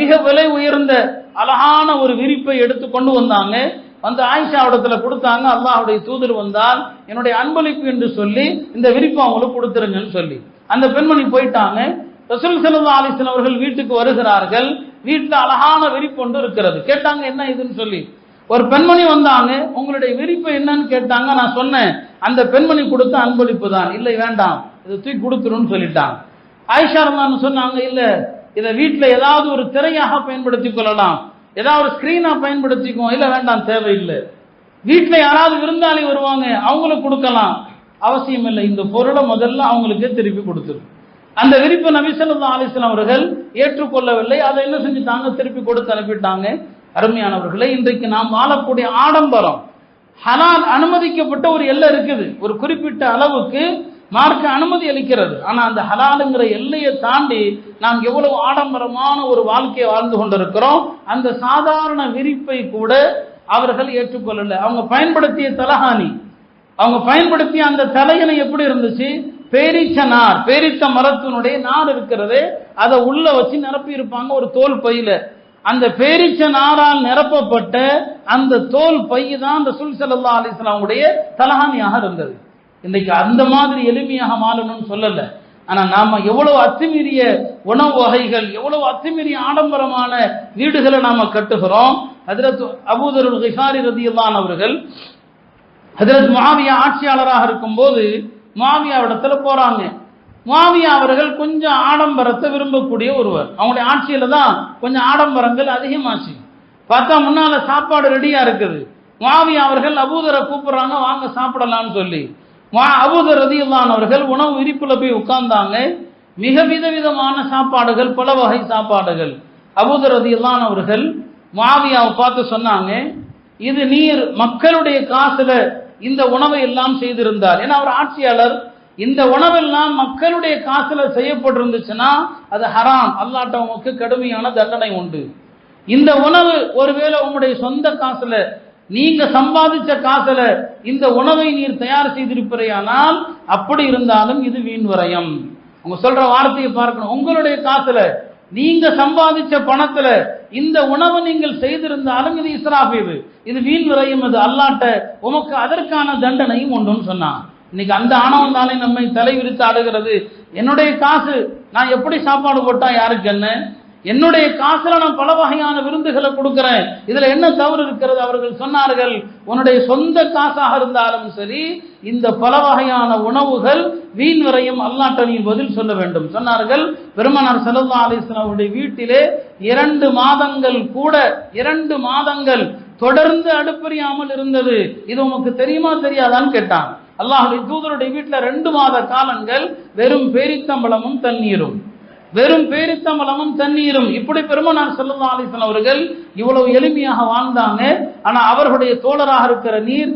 மிக விலை உயர்ந்த அழகான ஒரு விரிப்பை எடுத்து கொண்டு வந்தாங்க. வந்து ஆயிஷா இடத்துல கொடுத்தாங்க. அல்லாஹுடைய தூதர் வந்தால் என்னுடைய அன்பளிப்பு என்று சொல்லி இந்த விரிப்பு அவங்களுக்கு கொடுத்துருங்கன்னு சொல்லி. அந்த பெண்மணி போயிட்டாங்க. ரசூல் ஸல்லல்லாஹு ஆலிசன் அவர்கள் வீட்டுக்கு வருகிறார்கள். வீட்டில் அழகான விரிப்பு ஒன்று இருக்கிறது. கேட்டாங்க என்ன இதுன்னு சொல்லி. ஒரு பெண்மணி வந்தாங்க. உங்களுடைய விரிப்பு என்னன்னு கேட்டாங்க. நான் சொன்னேன். அந்த பெண்மணி கொடுத்த அன்பளிப்பு தான். இல்லை வேண்டாம். இதை தூக்கி கொடுத்துருன்னு சொல்லிட்டாங்க. ஆயிஷா ரஹ்மான் சொன்னாங்க இல்லை. இதை வீட்டில் ஏதாவது ஒரு திரையாக பயன்படுத்திக் கொள்ளலாம். ஏதாவது ஒரு ஸ்க்ரீனாக பயன்படுத்திக்குவோம். இல்லை வேண்டாம் தேவையில்லை. வீட்டில் யாராவது விருந்தாளி வருவாங்க அவங்களுக்கு கொடுக்கலாம். அவசியம் இல்லை. இந்த பொருளை முதல்ல அவங்களுக்கு திருப்பி கொடுத்துரும். அந்த விரிப்பு நபி ஸல்லல்லாஹு அவர்கள் ஏற்றுக்கொள்ளவில்லை. அதை என்ன செஞ்சுட்டாங்க? திருப்பி கொடுத்து அனுப்பிட்டாங்க. அருமையானவர்களை இன்றைக்கு நாம் வாழக்கூடிய ஆடம்பரம் ஹலால் அனுமதிக்கப்பட்ட ஒரு எல்லை இருக்குது. ஒரு குறிப்பிட்ட அளவுக்கு மார்க்க அனுமதி அளிக்கிறது. ஆனால் அந்த ஹலாலுங்கிற எல்லையை தாண்டி நாம் எவ்வளவு ஆடம்பரமான ஒரு வாழ்க்கையை வாழ்ந்து கொண்டிருக்கிறோம் அந்த சாதாரண விரிப்பை கூட அவர்கள் ஏற்றுக்கொள்ளலை. அவங்க பயன்படுத்திய தலஹானி அவங்க பயன்படுத்திய அந்த தலையணை எப்படி இருந்துச்சு? பேரிச்ச நார் பேரித்த மரத்தினுடைய நார் இருக்கிறது அதை உள்ள வச்சு நிரப்பி இருப்பாங்க ஒரு தோல் பையில. அந்த பேரிச்ச நாரால் நிரப்பப்பட்ட அந்த தோல் பை தான் அந்த சுல் சல்லா அலிஸ்லாமுடைய தலஹானியாக இருந்தது. இன்னைக்கு அந்த மாதிரி எளிமையாக மாறணும்னு சொல்லல. ஆனா நாம எவ்வளவு அத்துமீறிய உணவு வகைகள் எவ்வளவு அத்துமீறிய ஆடம்பரமான வீடுகளை நாம கட்டுகிறோம். ஹதரத் அபூதருல் ஹிசாரி ரதியல்லான் அவர்கள் ஹதரத் மாவியா ஆட்சியாளராக இருக்கும்போது முஆவியாவிடத்துல போறாங்க. மாவியா அவர்கள் கொஞ்சம் ஆடம்பரத்தை விரும்பக்கூடிய ஒருவர். அவங்களுடைய ஆட்சியில தான் கொஞ்சம் ஆடம்பரங்கள் அதிகமாச்சு. பார்த்தா முன்னால சாப்பாடு ரெடியா இருக்குது. மாவியா அவர்கள் அபூதரை கூப்பிடுறாங்க வாங்க சாப்பிடலாம்னு சொல்லி. முஆ- அபூதர் ரதியுல்லான் அவர்கள் உணவு விரிப்பில் போய் உட்கார்ந்தாங்க. மிக விதவிதமான சாப்பாடுகள் பல வகை சாப்பாடுகள். அபூதர் ரதியுல்லான் அவர்கள் மாவியாவை பார்த்து சொன்னாங்க இது நீர் மக்களுடைய காசுல இந்த உணவை எல்லாம் செய்திருந்தார். ஏன்னா அவர் ஆட்சியாளர். இந்த உணவெல்லாம் மக்களுடைய காசுல செய்யப்பட்டிருந்துச்சுன்னா அது ஹராம். அல்லாட்டவங்களுக்கு கடுமையான தண்டனை உண்டு. இந்த உணவு ஒருவேளை உங்களுடைய சொந்த காசுல நீங்க சம்பாதிச்ச காசுல இந்த உணவை நீர் தயார் செய்திருப்பீரையானால் அப்படி இருந்தாலும் இது வீண் வரையம். உங்க சொல்ற வார்த்தையை பார்க்கணும். உங்களுடைய காசுல நீங்க சம்பாதிச்ச பணத்துல இந்த உணவை நீங்கள் செய்திருந்தாலும் இது இஸ்ராஃப் இது இது வீண் விரையும் இது அல்லாட்ட உமக்கு அதற்கான தண்டனையும் உண்டுன்னு சொன்னான். இன்னைக்கு அந்த ஆணவம் தானே நம்மை தலை விரித்து ஆடுகிறது. என்னுடைய காசு நான் எப்படி சாப்பாடு போட்டா யாருக்கு என்ன என்னுடைய காசுல நான் பல வகையான விருந்துகளை கொடுக்கிறேன். இதுல என்ன தவறு இருக்கிறது? அவர்கள் சொன்னார்கள் உன்னுடைய சொந்த காசாக இருந்தாலும் சரி இந்த பல வகையான உணவுகள் வீண் வரையும். அல்லாட்ட நீ பதில் சொல்ல வேண்டும். சொன்னார்கள் பெருமனார் செல்லா அலிஸ்லாம் அவருடைய வீட்டிலே இரண்டு மாதங்கள் கூட இரண்டு மாதங்கள் தொடர்ந்து அடுப்பறியாமல் இருந்தது. இது உமக்கு தெரியுமா தெரியாதான்னு கேட்டான். அல்லாஹுடைய தூதருடைய வீட்டில் ரெண்டு மாத காலங்கள் வெறும் பேரித்தம்பளமும் தண்ணீரும். வெறும் பேரித்தம்பளமும் தண்ணீரும். இப்படி பெருமனார் நான் அலைஹி ஆலீசன் அவர்கள் இவ்வளவு எளிமையாக வாழ்ந்தாங்க. ஆனா அவர்களுடைய தோழராக இருக்கிற நீர்